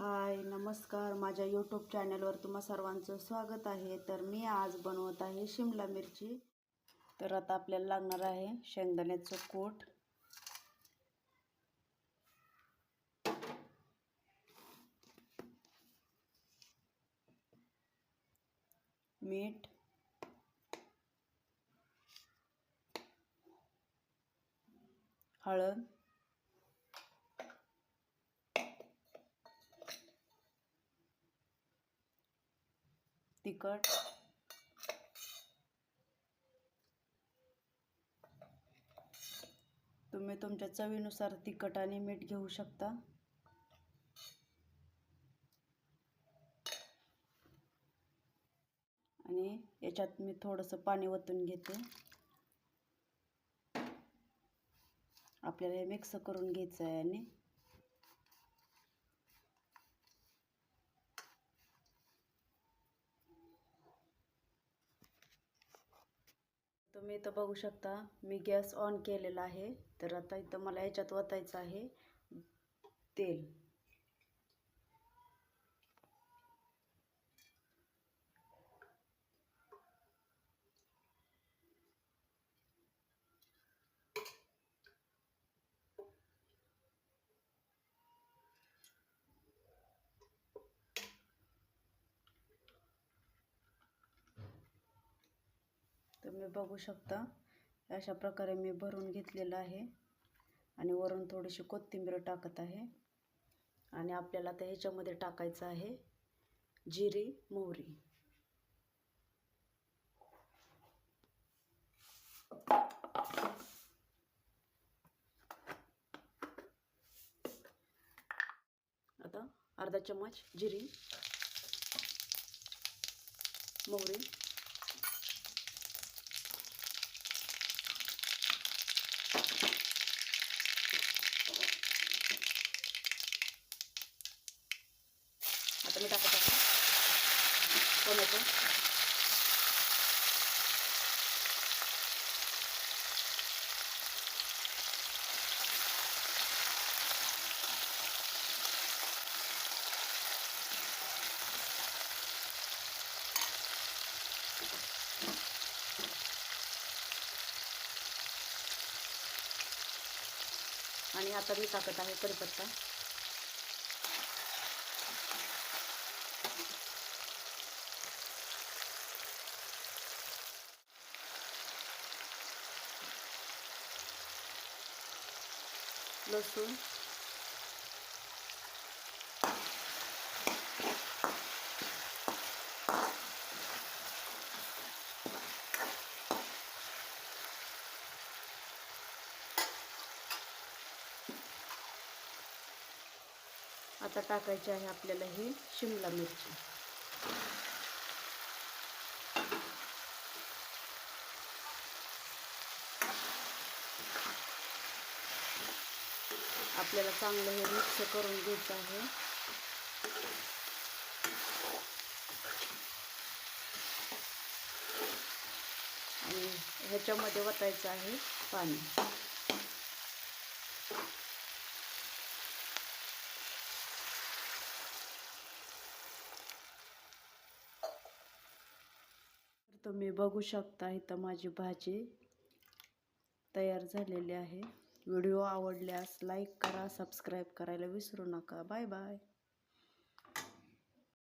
हाय नमस्कार. माझ्या यूट्यूब चॅनलवर तुम्हा सर्वांचं स्वागत आहे. तर मी आज बनवत आहे शिमला मिरची. तर आता आपल्याला लागणार आहे शेंगदाण्याचं कूट. मीठ. हळद. तिखट. तुम्ही तुमच्या चवीनुसार तिखट आणि मीठ घेऊ शकता. आणि याच्यात मी थोडंसं पाणी ओतून घेते. आपल्याला हे मिक्स करून घ्यायचं आहे आणि तुम्ही इथं बघू शकता मी गॅस ऑन केलेला आहे. तर आता इथं मला याच्यात ओतायचं आहे तेल. तुम्ही बघू शकता. अशा प्रकारे मी भरून घेतलेलं आहे. आणि वरून थोडीशी कोथिंबीर टाकत आहे. आणि आपल्याला त्या ह्याच्यामध्ये टाकायचं आहे जिरी मोहरी. आता अर्धा चम्मच जिरी मोहरी. आता मी टाकत आहे टोमॅटो. आणि आता मी टाकत आहे कढीपत्ता लसूण. आता टाकायची आहे आपल्याला ही शिमला मिरची. आपल्याला चांगलं हे मिक्स करून घ्यायचं आहे. आणि ह्याच्यामध्ये वतायचं आहे पाणी. तुम्ही बघू शकता इथं माझी भाजी तयार झालेली आहे. व्हिडिओ आवडल्यास लाईक करा सबस्क्राईब करायला विसरू नका. Bye bye.